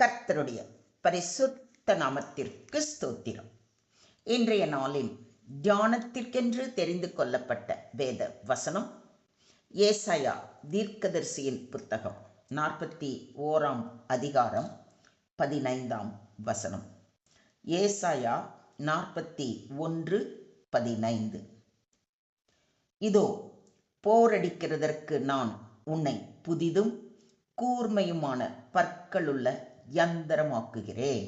கர்த்தருடைய பரிசுத்த நாமத்திற்கு ஸ்தோத்திரம். இன்றைய நாளின் தியானத்திற்கென்று தெரிந்து கொள்ளப்பட்ட வேத வசனம் ஏசாயா தீர்க்கதரிசியின் புத்தகம் நாற்பத்தி ஓராம் அதிகாரம் பதினைந்தாம் வசனம். ஏசாயா நாற்பத்தி ஒன்று பதினைந்து. இதோ போரடிக்கிறதற்கு நான் உன்னை புதிதும் கூர்மையுமான பற்களுள்ள யந்திரமாக்குகிறேன்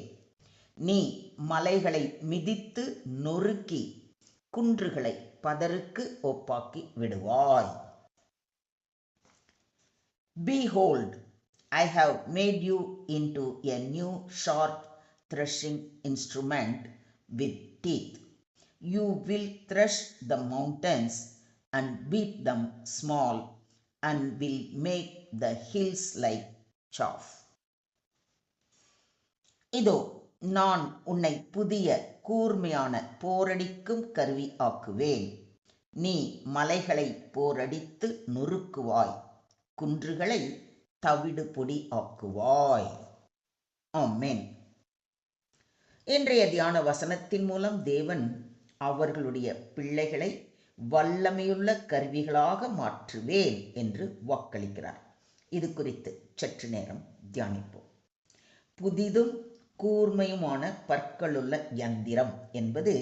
நீ மலைகளை மிதித்து நொறுக்கி குன்றுகளை பதருக்கு ஒப்பாக்கி விடுவாய் behold I have made you into a new sharp threshing instrument with teeth you will thresh the mountains and beat them small and will make the hills like chaff இதோ நான் உன்னை புதிய கூர்மையான போரடிக்கும் கருவி ஆக்குவேன். நீ மலைகளை போரடித்து நொறுக்குவாய் குன்றுகளை தவிடு பொடி ஆக்குவாய். ஆமேன். இன்றைய தியான வசனத்தின் மூலம் தேவன் அவர்களுடைய பிள்ளைகளை வல்லமையுள்ள கருவிகளாக மாற்றுவேன் என்று வாக்களிக்கிறார். இது குறித்து சற்று நேரம் தியானிப்போம். புதிதும் கூர்மையுமான பற்களுள்ள யந்திரம் என்பது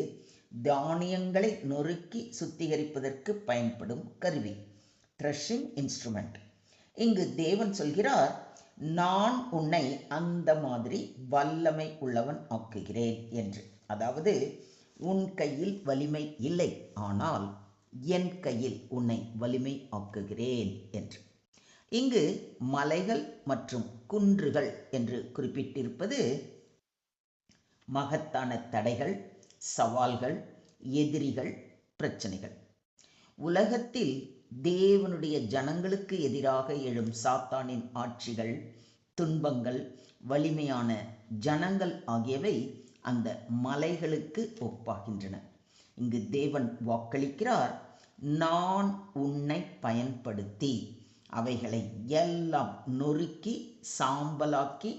தானியங்களை நொறுக்கி சுத்திகரிப்பதற்கு பயன்படும் கருவி. த்ரெஷிங் இன்ஸ்ட்ருமெண்ட் இங்கு தேவன் சொல்கிறார் நான் உன்னை அந்த மாதிரி வல்லமை உள்ளவன் ஆக்குகிறேன் என்று. அதாவது உன் கையில் வலிமை இல்லை ஆனால் என் கையில் உன்னை வலிமை ஆக்குகிறேன் என்று. இங்கு மலைகள் மற்றும் குன்றுகள் என்று குறிப்பிட்டிருப்பது மகத்தான தடைகள் சவால்கள் எதிரிகள் பிரச்சனைகள். உலகத்தில் தேவனுடைய ஜனங்களுக்கு எதிராக எழும் சாத்தானின் ஆட்சிகள் துன்பங்கள் வலிமையான ஜனங்கள் ஆகியவை அந்த மலைகளுக்கு ஒப்பாகின்றன. இங்கு தேவன் வாக்களிக்கிறார் நான் உன்னை பயன்படுத்தி அவைகளை எல்லாம் நொறுக்கி சாம்பலாக்கி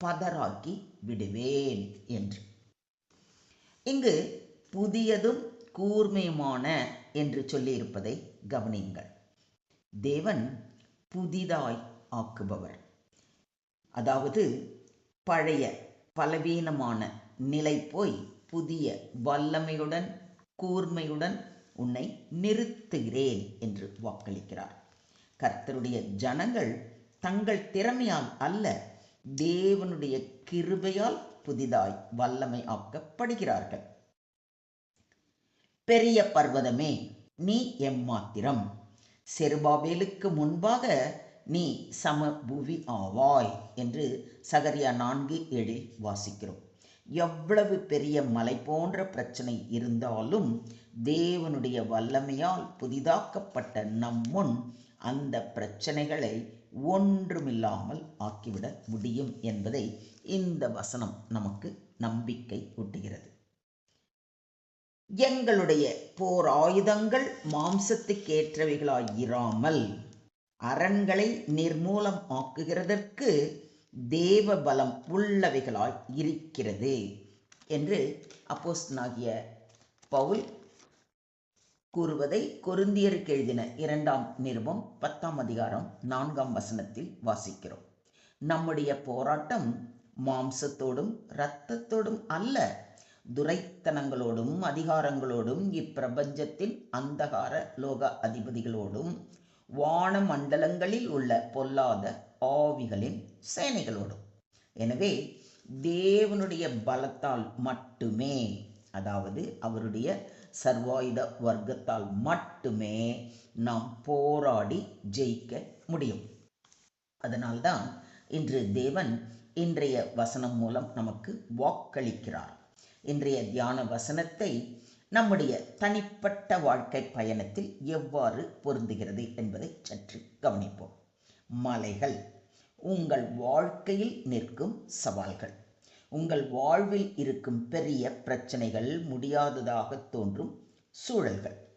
பதராக்கி விடுவேன் என்று. இங்கு புதியதும் கூர்மையுமான என்று சொல்லியிருப்பதை கவனியுங்கள். தேவன் புதிதாய் ஆக்குபவர். அதாவது பழைய பலவீனமான நிலை போய் புதிய வல்லமையுடன் கூர்மையுடன் உன்னை நிறுத்துகிறேன் என்று வாக்களிக்கிறார். கர்த்தருடைய ஜனங்கள் தங்கள் திறமையால் அல்ல தேவனுடைய கிருபையால் புதிதாய் வல்லமை ஆக்கப்படுகிறார்கள். பெரிய பர்வதமே நீ எம்மாத்திரம். செருபாபேலுக்கு முன்பாக நீ சமபூவி ஆவாய் என்று சகரியா நான்கு ஏழில் வாசிக்கிறோம். எவ்வளவு பெரிய மலை போன்ற பிரச்சனை இருந்தாலும் தேவனுடைய வல்லமையால் புதிதாக்கப்பட்ட நம் முன் அந்த பிரச்சனைகளை ஒன்றுமில்லாமல் ஆக்கிவிட முடியும் என்பதை இந்த வசனம் நமக்கு நம்பிக்கை ஊட்டுகிறது. எங்களுடைய போர் ஆயுதங்கள் மாம்சத்துக்கேற்றவைகளாய் இராமல் அரண்களை நிர்மூலம் ஆக்குகிறதற்கு தேவ பலம் உள்ளவைகளாய் இருக்கிறது என்று அப்போஸ்டனாகிய பவுல் கூறுவதை கொருந்தியருக்கு எழுதின இரண்டாம் நிருபம் பத்தாம் அதிகாரம் நான்காம் வசனத்தில் வாசிக்கிறோம். நம்முடைய போராட்டம் மாம்சத்தோடும் இரத்தத்தோடும் அல்ல துரைத்தனங்களோடும் அதிகாரங்களோடும் இப்பிரபஞ்சத்தின் அந்தகார லோக அதிபதிகளோடும் வான மண்டலங்களில் உள்ள பொல்லாத ஆவிகளின் சேனைகளோடும். எனவே தேவனுடைய பலத்தால் மட்டுமே அதாவது அவருடைய சர்வாயுத வர்க்கத்தால் மட்டுமே நாம் போராடி ஜெயிக்க முடியும். அதனால்தான் இன்று தேவன் இன்றைய வசனம் மூலம் நமக்கு வாக்களிக்கிறார். இன்றைய தியான வசனத்தை நம்முடைய தனிப்பட்ட வாழ்க்கை பயணத்தில் எவ்வாறு பொருந்துகிறது என்பதை சற்று கவனிப்போம். மலைகள் உங்கள் வாழ்க்கையில் நிற்கும் சவால்கள். உங்கள் வாழ்வில் இருக்கும் பெரிய பிரச்சனைகள் முடியாததாக தோன்றும் சூழல்கள்.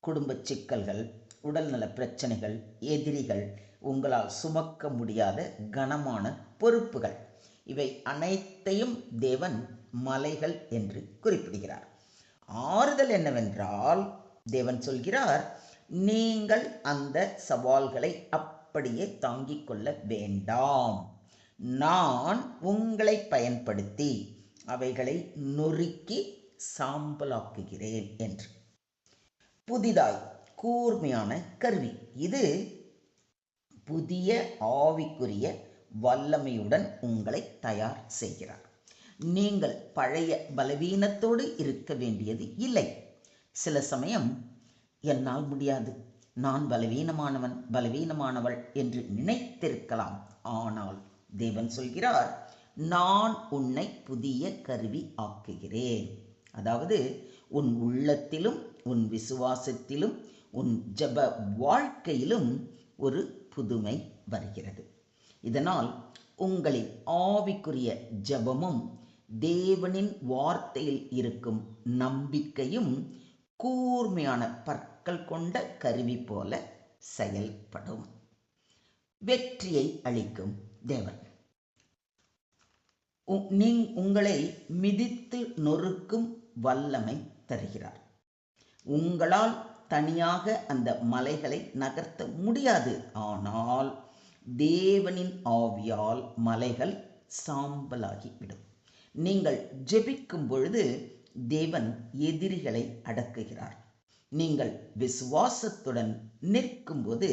குடும்ப சிக்கல்கள் உடல்நல பிரச்சனைகள் எதிரிகள் உங்களால் சுமக்க முடியாத கனமான பொறுப்புகள். இவை அனைத்தையும் தேவன் மலைகள் என்று குறிப்பிடுகிறார். ஆறுதல் என்னவென்றால் தேவன் சொல்கிறார் நீங்கள் அந்த சவால்களை அப்படியே தாங்கிக் கொள்ள வேண்டாம். நான் உங்களை பயன்படுத்தி அவைகளை நொறுக்கி சாம்பலாக்குகிறேன் என்று. புதிதாய் கூர்மையான கருவி. இது புதிய ஆவிக்குரிய வல்லமையுடன் உங்களை தயார் செய்கிறார். நீங்கள் பழைய பலவீனத்தோடு இருக்க வேண்டியது இல்லை. சில சமயம் என்னால் முடியாது. நான் பலவீனமானவன் பலவீனமானவள் என்று நினைத்திருக்கலாம். ஆனால் தேவன் சொல்கிறார் நான் உன்னை புதிய கருவி ஆக்குகிறேன். அதாவது உன் உள்ளத்திலும் உன் விசுவாசத்திலும் உன் ஜப வாழ்க்கையிலும் ஒரு புதுமை வருகிறது. இதனால் உங்களின் ஆவிக்குரிய ஜபமும் தேவனின் வார்த்தையில் இருக்கும் நம்பிக்கையும் கூர்மையான பற்கள் கொண்ட கருவி போல செயல்படும். வெற்றியை அளிக்கும் தேவன். நீ உங்களை மிதித்து நொறுக்கும் வல்லமை தருகிறார். உங்களால் தனியாக அந்த மலைகளை நகர்த்த முடியாது. ஆனால் தேவனின் ஆவியால் மலைகள் சாம்பலாகிவிடும். நீங்கள் ஜெபிக்கும் பொழுது தேவன் எதிரிகளை அடக்குகிறார். நீங்கள் விசுவாசத்துடன் நிற்கும்போது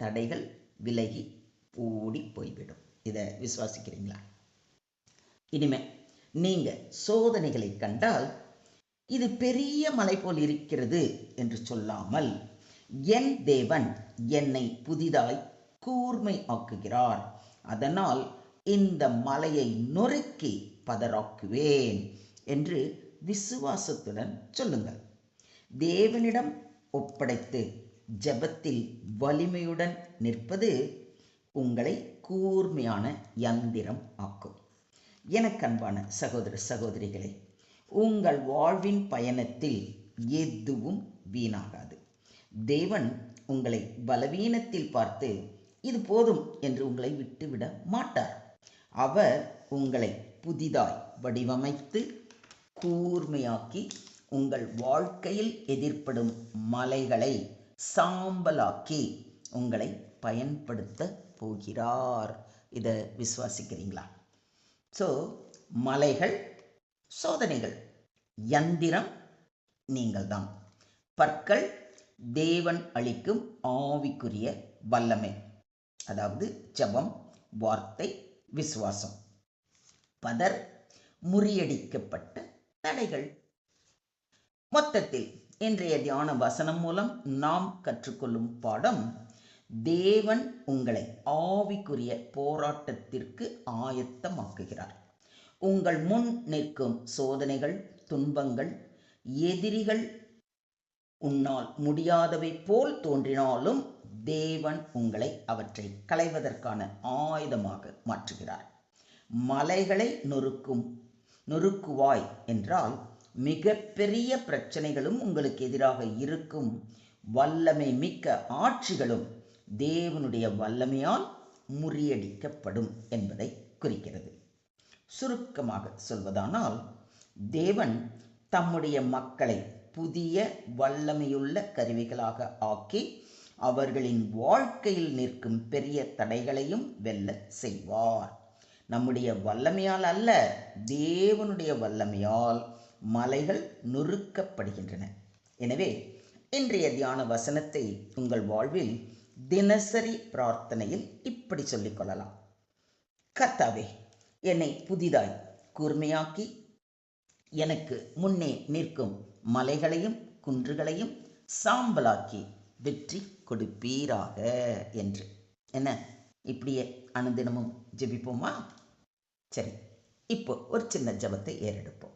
தடைகள் விலகி ஓடி போய்விடும். இதை விசுவாசிக்கிறீங்களா? இனிமே நீங்க சோதனைகளை கண்டால் இது பெரிய மலை போல் இருக்கிறது என்று சொல்லாமல் என் தேவன் என்னை புதிதாய் கூர்மை ஆக்குகிறார். அதனால் இந்த மலையை நொறுக்கி பதறாக்குவேன் என்று விசுவாசத்துடன் சொல்லுங்கள். தேவனிடம் ஒப்படைத்து ஜபத்தில் வலிமையுடன் நிற்பது உங்களை கூர்மையான யந்திரம் ஆக்கும். எனக்கன்பான சகோதர சகோதரிகளே உங்கள் வாழ்வின் பயணத்தில் எதுவும் வீணாகாது. தேவன் உங்களை பலவீனத்தில் பார்த்து இது போதும் என்று உங்களை விட்டுவிட மாட்டார். அவர் உங்களை புதிதாய் வடிவமைத்து கூர்மையாக்கி உங்கள் வாழ்க்கையில் எதிர்ப்படும் மலைகளை சாம்பலாக்கி உங்களை பயன்படுத்த போகிறார். இதை விசுவாசிக்கிறீங்களா? ஸோ மலைகள் சோதனைகள் யந்திரம் நீங்கள் தான் பற்கள் தேவன் அளிக்கும் ஆவிக்குரிய வல்லமை. அதாவது ஜபம் வார்த்தை விசுவாசம். பதர் முறியடிக்கப்பட்ட தடைகள். மொத்தத்தில் இன்றைய தியான வசனம் மூலம் நாம் கற்றுக்கொள்ளும் பாடம் தேவன் உங்களை ஆவிக்குரிய போராட்டத்திற்கு ஆயத்தமாக்குகிறார். உங்கள் முன் நிற்கும் சோதனைகள் துன்பங்கள் எதிரிகள் உன்னால் முடியாதவை போல் தோன்றினாலும் தேவன் உங்களை அவற்றை களைவதற்கான ஆயுதமாக மாற்றுகிறார். மலைகளை நொறுக்கும் நொறுக்குவாய் என்றால் மிகப்பெரிய பிரச்சனைகளும் உங்களுக்கு எதிராக இருக்கும். வல்லமை மிக்க ஆட்சிகளும் தேவனுடைய வல்லமையால் முறியடிக்கப்படும் என்பதை குறிக்கிறது. சுருக்கமாக சொல்வதானால் தேவன் தம்முடைய மக்களை புதிய வல்லமையுள்ள கருவிகளாக ஆக்கி அவர்களின் வாழ்க்கையில் நிற்கும் பெரிய தடைகளையும் வெல்ல செய்வார். நம்முடைய வல்லமையால் அல்ல தேவனுடைய வல்லமையால் மலைகள் நொறுக்கப்படுகின்றன. எனவே இன்றைய தியான வசனத்தை உங்கள் வாழ்வில் தினசரி பிரார்த்தனையில் இப்படி சொல்லிக் கொள்ளலாம். கர்த்தாவே என்னை புதிதாய் கூர்மையாக்கி எனக்கு முன்னே நிற்கும் மலைகளையும் குன்றுகளையும் சாம்பலாக்கி வெற்றி கொடுப்பீராக என்று. என்ன? இப்படியே அனுதினமும் ஜெபிப்போமா? சரி இப்போ ஒரு சின்ன ஜபத்தை ஏறெடுப்போம்.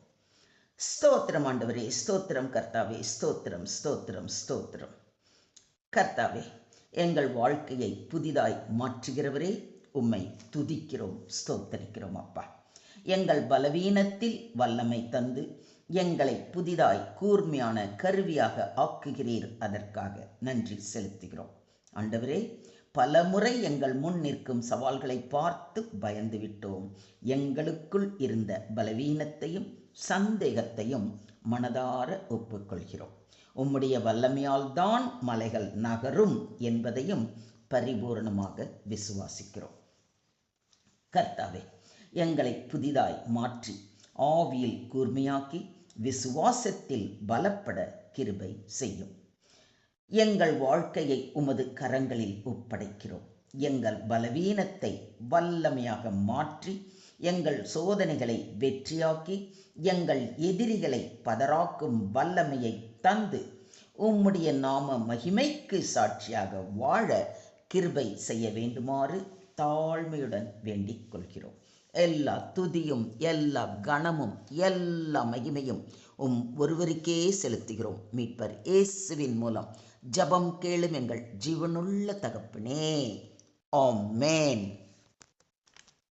ஸ்தோத்திரம் ஆண்டவரே ஸ்தோத்திரம் கர்த்தாவே ஸ்தோத்திரம் ஸ்தோத்திரம் ஸ்தோத்திரம். கர்த்தாவே எங்கள் வாழ்க்கையை புதிதாய் மாற்றுகிறவரே உம்மை துதிக்கிறோம் ஸ்தோத்தரிக்கிறோம் அப்பா. எங்கள் பலவீனத்தில் வல்லமை தந்து எங்களை புதிதாய் கூர்மையான கருவியாக ஆக்குகிறீர் அதற்காக நன்றி செலுத்துகிறோம். ஆண்டவரே பல முறை எங்கள் முன் நிற்கும் சவால்களை பார்த்து பயந்து விட்டோம் எங்களுக்குள் இருந்த பலவீனத்தையும் சந்தேகத்தையும் மனதார ஒப்புக்கொள்கிறோம். உம்முடைய வல்லமையால் தான் மலைகள் நகரும் என்பதையும் பரிபூரணமாக விசுவாசிக்கிறோம். கர்த்தாவே எங்களை புதிதாய் மாற்றி ஆவியில் கூர்மையாக்கி விசுவாசத்தில் பலப்பட கிருபை செய்யும். எங்கள் வாழ்க்கையை உமது கரங்களில் ஒப்படைக்கிறோம். எங்கள் பலவீனத்தை வல்லமையாக மாற்றி எங்கள் சோதனைகளை வெற்றியாக்கி எங்கள் எதிரிகளை பதறாக்கும் வல்லமையை தந்து உம்முடைய நாம மகிமைக்கு சாட்சியாக வாழ கிருபை செய்ய வேண்டுமாறு தாழ்மையுடன் வேண்டிக் கொள்கிறோம். எல்லா துதியும் எல்லா கணமும் எல்லா மகிமையும் உம் ஒருவருக்கே செலுத்துகிறோம். மீட்பர் இயேசுவின் மூலம் ஜபம் கேளும் எங்கள் ஜீவனுள்ள தகப்பனே. மேன்